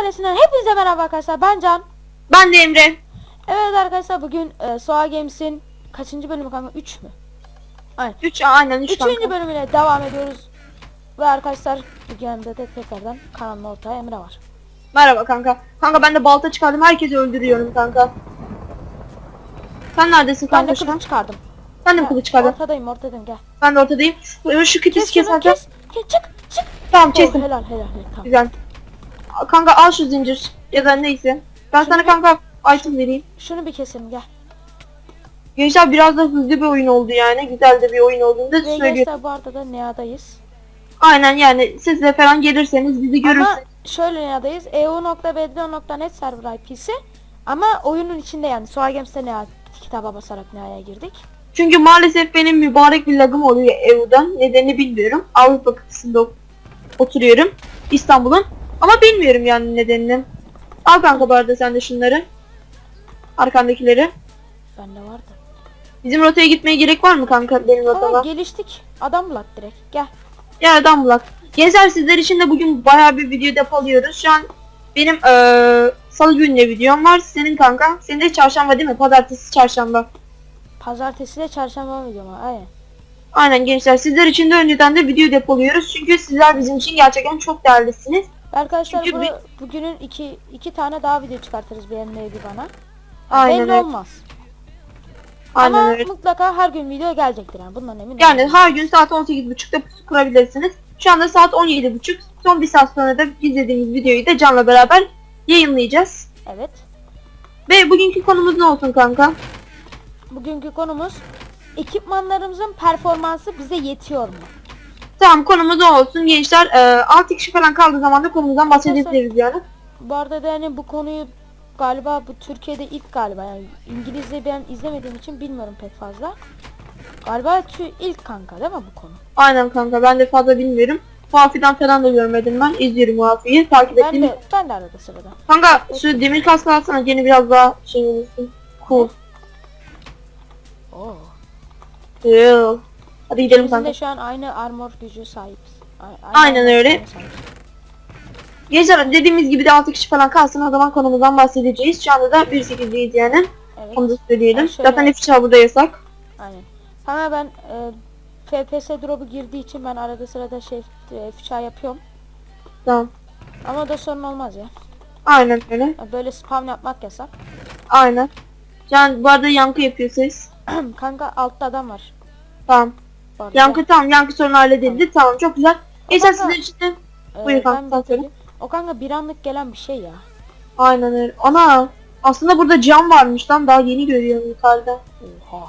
ailesinden hepinize merhaba arkadaşlar. Ben Can. Ben de Emre. Evet arkadaşlar bugün e, Soğa Games'in kaçıncı bölümü kanka? 3 mü? 3 aynen 3 Üçüncü bölümüyle devam ediyoruz. Ve arkadaşlar yanımda da tekrardan kanalın ortağı Emre var. Merhaba kanka. Kanka ben de balta çıkardım. Herkesi öldürüyorum kanka. Sen neredesin Ben de kanka şu an? kılıç çıkardım. Sen de kılıç çıkardın? Ortadayım ortadayım gel. Ben de ortadayım. Şu, şu Kes kitisi şunu keserken. kes. kes. Çık çık. Tamam Oh, kestim. helal helal helal tamam. Güzel. Kanka al şu zincir. Ya da neyse. Ben Şunu sana bir- kanka item vereyim. Şunu bir keselim gel. Gençler biraz da hızlı bir oyun oldu yani. Güzel de bir oyun olduğunu da söylüyorum. gençler bu arada da Nea'dayız. Aynen yani siz de falan gelirseniz bizi görürsünüz. Ama şöyle Nea'dayız. E eu.bdo.net server IP'si. Ama oyunun içinde yani Soğa Games'te Nea kitaba basarak Nea'ya girdik. Çünkü maalesef benim mübarek bir lagım oluyor EU'dan. Nedenini bilmiyorum. Avrupa kıtasında oturuyorum. İstanbul'un. Ama bilmiyorum yani nedenini. Al kanka bu arada sen de şunları. Arkandakileri. Bende vardı. Bizim rotaya gitmeye gerek var mı kanka benim rotama? geliştik. Adam bulak direkt. Gel. Ya adam bulak. Gençler sizler için de bugün bayağı bir video depoluyoruz. Şu an benim eee salı gününe videom var. Senin kanka. Senin de çarşamba değil mi? Pazartesi çarşamba. Pazartesi de çarşamba videom var. Aynen. Aynen gençler sizler için de önceden de video depoluyoruz. Çünkü sizler bizim için gerçekten çok değerlisiniz. Arkadaşlar Çünkü bu, bugünün iki, iki tane daha video çıkartırız Emre'ye bir bana. Aynen Belli öyle. olmaz. Aynen Ama öyle. mutlaka her gün video gelecektir yani bundan emin Yani her gün saat 18.30'da pusu kurabilirsiniz. Şu anda saat 17.30. Son bir saat sonra da izlediğimiz videoyu da Can'la beraber yayınlayacağız. Evet. Ve bugünkü konumuz ne olsun kanka? Bugünkü konumuz ekipmanlarımızın performansı bize yetiyor mu? Tamam konumuz o olsun gençler. Ee, 6 kişi falan kaldığı zaman da konumuzdan bahsedebiliriz yani. Bu arada da yani bu konuyu galiba bu Türkiye'de ilk galiba yani İngilizce ben izlemediğim için bilmiyorum pek fazla. Galiba tü- ilk kanka değil mi bu konu? Aynen kanka ben de fazla bilmiyorum. Muafi'den falan da görmedim ben. İzliyorum Muafi'yi. Takip Ben ettim. de ben de arada sırada. Kanka şu demir kask alsana. Yeni biraz daha şey olursun. Cool. Oo. Cool. Hadi gidelim Bizim kanka. de şu an aynı armor gücü sahibiz. A- aynı Aynen armor öyle. gücüne sahibiz. Gençler dediğimiz gibi de 6 kişi falan kalsın o zaman konumuzdan bahsedeceğiz. Şu anda da 1.8'deyiz yani. Evet. Onu da söyleyelim. Şöyle- Zaten ifşa burada yasak. Aynen. Ama ben e, FPS drop'u girdiği için ben arada sırada şey e, fişa yapıyorum. Tamam. Ama o da sorun olmaz ya. Aynen öyle. Böyle spam yapmak yasak. Aynen. Can bu arada yankı yapıyor ses. Kanka altta adam var. Tamam. Arada. Yankı tamam. Yankı sorunu halledildi. Tamam çok güzel. Kanka- sizler için de Ee, Buyur kanka, sen söyle. O kanka bir anlık gelen bir şey ya. Aynen öyle. Ana aslında burada cam varmış lan daha yeni görüyorum yukarıda. Oha.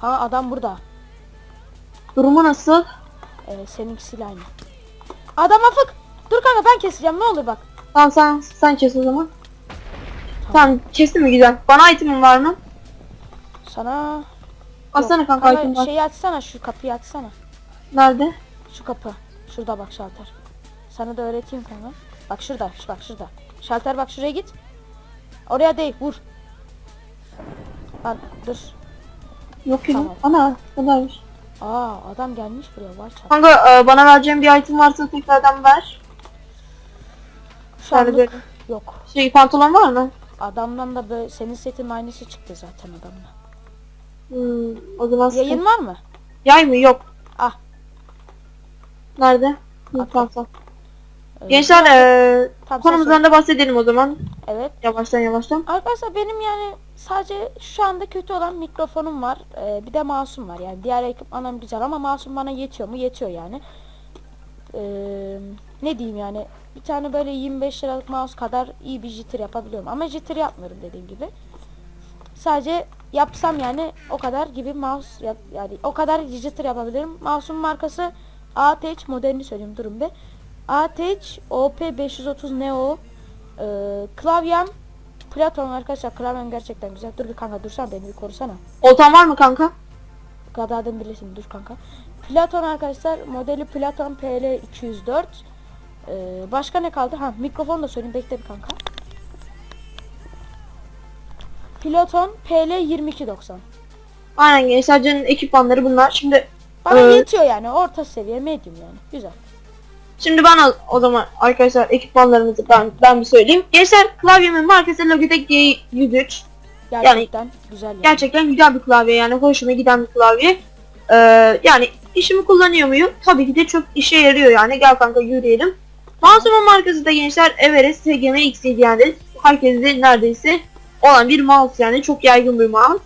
Ha adam burada. Durumu nasıl? Ee, seninkisiyle aynı. Adam afık. Dur kanka ben keseceğim ne olur bak. Tamam sen sen kes o zaman. Tamam kestin mi güzel. Bana itemim var mı? Sana... Alsana Yok, kanka item var. şeyi açsana şu kapıyı açsana. Nerede? Şu kapı. Şurada bak şalter. Sana da öğreteyim kanka. Bak şurada, şu bak şurada. Şalter bak şuraya git. Oraya değil, vur. Lan dur. Yok ya. Tamam. Ana buradaymış. Aa adam gelmiş buraya var çal. Kanka e, bana vereceğin bir item varsa tekrardan ver. Şu anlık yok. şey pantolon var mı? Adamdan da böyle senin setin aynısı çıktı zaten adamla. Hmm, o zaman Yayın var mı? Yay mı? Yok. Ah. Nerede? Hı, At. tamam tamam. Ee, Gençler e, Tamam, sen konumuzdan da bahsedelim o zaman. Evet. Yavaştan yavaştan. Arkadaşlar benim yani sadece şu anda kötü olan mikrofonum var. Ee, bir de mouse'um var. Yani diğer ekipmanım güzel ama mouse'um bana yetiyor mu? Yetiyor yani. Ee, ne diyeyim yani bir tane böyle 25 liralık mouse kadar iyi bir jitter yapabiliyorum. Ama jitter yapmıyorum dediğim gibi. Sadece yapsam yani o kadar gibi mouse yap, yani o kadar jitter yapabilirim. Mouse'un markası ATH modelini söyleyeyim durun be. ATH OP530 Neo ee, klavyem Platon arkadaşlar klavyem gerçekten güzel. Dur bir kanka dursana beni bir korusana. Oltan var mı kanka? Gadadan birleşim dur kanka. Platon arkadaşlar modeli Platon PL 204. Ee, başka ne kaldı? Ha mikrofon da söyleyeyim bekle bir kanka. Platon PL 2290. Aynen gençler canın ekipmanları bunlar. Şimdi Bana Ee, yetiyor yani orta seviye medium yani. Güzel. Şimdi bana o zaman arkadaşlar ekipmanlarımızı ben ben bir söyleyeyim. Gençler klavyemin markası Logitech G103. Gerçekten güzel yani. Gerçekten güzel bir klavye yani hoşuma giden bir klavye. Ee, yani işimi kullanıyor muyum? Tabii ki de çok işe yarıyor yani. Gel kanka yürüyelim. Mouse'umun markası da gençler Everest SGM XD yani herkeste neredeyse olan bir mouse yani çok yaygın bir mouse.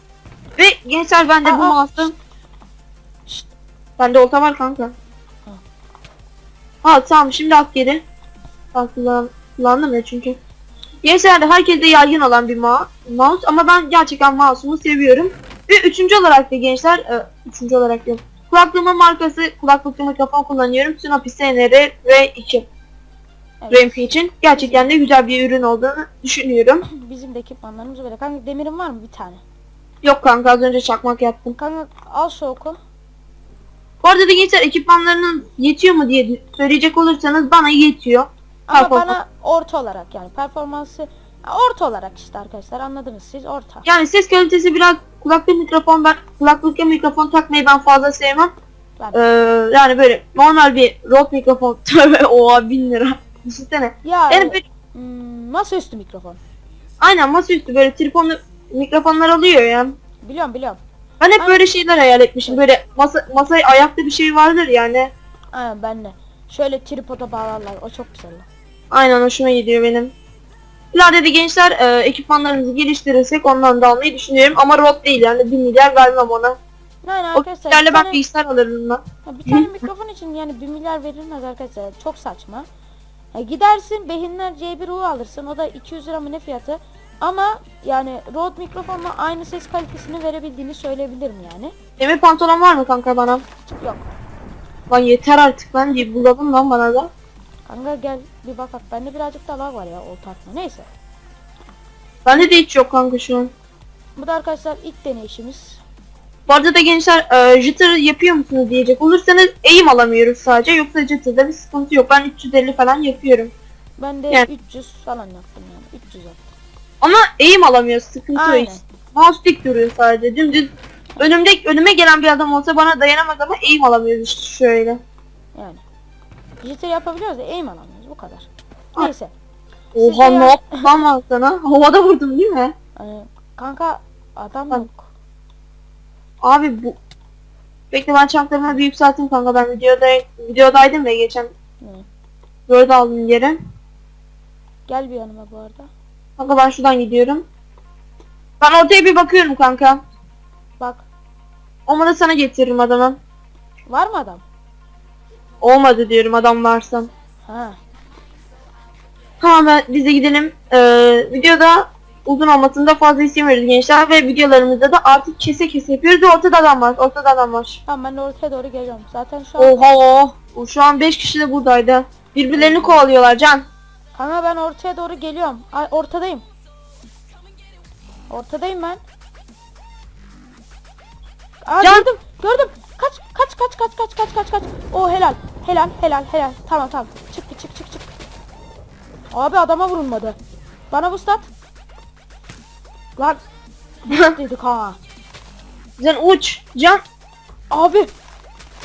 Ve gençler ben de bu Aa, Şşt. Bende olta var kanka. Ha tamam şimdi at geri. Ben kullan, kullandım ya çünkü. Gençlerde herkeste yaygın olan bir ma- mouse ama ben gerçekten mouse'umu seviyorum. Ve üçüncü olarak da gençler, e, üçüncü olarak diyorum. Kulaklığımın markası kulaklıklı mikrofon kullanıyorum. Sinopi SNR R2 Evet. İçin. Gerçekten de güzel bir ürün olduğunu düşünüyorum. Bizim de ekipmanlarımız böyle. Kanka demirin var mı bir tane? Yok kanka az önce çakmak yaptım. Kanka al şu oku. Bu arada da gençler ekipmanlarının yetiyor mu diye söyleyecek olursanız bana yetiyor. Ama Performans- bana orta olarak yani performansı orta olarak işte arkadaşlar anladınız siz orta. Yani ses kalitesi biraz kulaklık mikrofon ben kulaklıkla mikrofon takmayı ben fazla sevmem. Ben- Ee, yani böyle normal bir Rode mikrofon tövbe oha bin lira. Düşünsene. Ya Yani böyle hmm, masaüstü mikrofon. aynen masaüstü böyle trifonlu mikrofonlar oluyor ya. Biliyorum biliyorum. Ben hep Aynen. böyle şeyler hayal etmişim. Böyle masa masaya ayakta bir şey vardır yani. Aynen ben de. Şöyle tripoda bağlarlar o çok güzel. Aynen hoşuma gidiyor benim. İleride de gençler e, ekipmanlarımızı geliştirirsek ondan da almayı düşünüyorum. Ama Rode değil yani 1 milyar vermem ona. O arkadaşlar milyarla bir ben bilgisayar alırım ben. bir tane mikrofon için yani 1 milyar verilmez arkadaşlar. Çok saçma. Ha, gidersin Behinler C1U alırsın. O da 200 lira mı ne fiyatı. Ama yani Rode mikrofonla aynı ses kalitesini verebildiğini söyleyebilirim yani. Demir pantolon var mı kanka bana? Yok. Lan yeter artık lan diye buladın lan bana da. Kanka gel bir bak bak. Bende birazcık da lag var ya o takma. Neyse. Bende de hiç yok kanka şu an. Bu da arkadaşlar ilk deneyişimiz. Bu arada da gençler e, jitter yapıyor musunuz diyecek olursanız eğim alamıyoruz sadece yoksa jitter'da bir sıkıntı yok. Ben 350 falan yapıyorum. Ben de Yani- 300 falan yaptım yani. 300 yaptım. Ama eğim alamıyoruz sıkıntı Aynen. işte. Mouse dik duruyor sadece dümdüz. Önümde önüme gelen bir adam olsa bana dayanamaz ama eğim alamıyoruz işte şöyle. Yani. Jitter yapabiliyoruz da aim alamıyoruz bu kadar. Ay. Neyse. Oha Sizce ne ya- lan ben sana? Havada vurdum değil mi? Hani kanka adam Bak. Abi bu... Bekle ben çantalarımı bir yükselteyim kanka ben videoda videodaydım ya geçen. Ne? Böyle aldım yere. Gel bir yanıma bu arada. Kanka ben şuradan gidiyorum. Ben ortaya bir bakıyorum kanka. Bak. Olmadı sana getiririm adamı. Var mı adam? Olmadı diyorum adam varsa. Ha. Tamam ben biz de gidelim. Ee, videoda uzun olmasını da fazla istemiyoruz gençler ve videolarımızda da artık kese kese yapıyoruz ve ortada adam var. Ortada adam var. Tamam ben de ortaya doğru geliyorum. Zaten şu an Oha o şu an 5 kişi de buradaydı. Birbirlerini kovalıyorlar Can. kanka ben ortaya doğru geliyorum. Ay, ortadayım. Ortadayım ben. Aa, Can- gördüm. Gördüm. Kaç kaç kaç kaç kaç kaç kaç kaç. O helal. Helal helal helal. Tamam tamam. Çık çık çık çık. Abi adama vurulmadı. Bana bu stat. Lan. dedik ha. Can uç. Can Abi.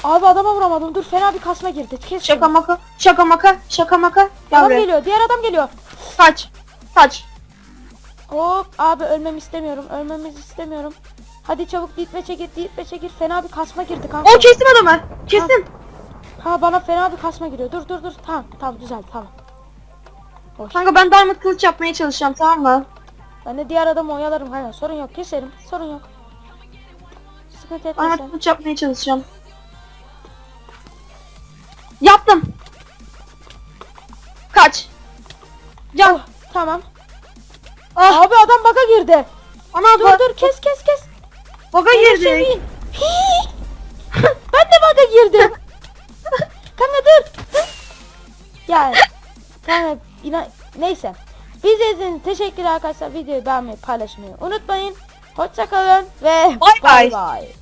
Abi adama vuramadım. Dur fena bir kasma girdi. Kes şaka şunu. maka şaka maka şaka maka. Gel Adam buraya. geliyor. Diğer adam geliyor. Kaç. Kaç. Hop abi ölmemi istemiyorum. Ölmemizi istemiyorum. Hadi çabuk ditme çekir, ditme çekir. Fena bir kasma girdi kanka. O kestim adamı. Kestim. Ha bana fena bir kasma giriyor. Dur dur dur. Tamam tamam güzel tamam. Hoş. Kanka ben diamond kılıç yapmaya çalışacağım tamam mı? Ben de diğer adamı oyalarım kanka. Sorun yok keserim. Sorun yok. Sıkıntı etme sen. kılıç yapmaya çalışacağım. Yaptım. Kaç. Can. Oh, tamam. Ah. Abi adam baga girdi. Ana Dur bak. dur kes kes kes. Baga girdi. ben de baga girdim. kanka dur. yani. Kanka inan neyse. İzlediğiniz için teşekkürler arkadaşlar. Videoyu beğenmeyi paylaşmayı unutmayın. Hoşçakalın ve bay bay.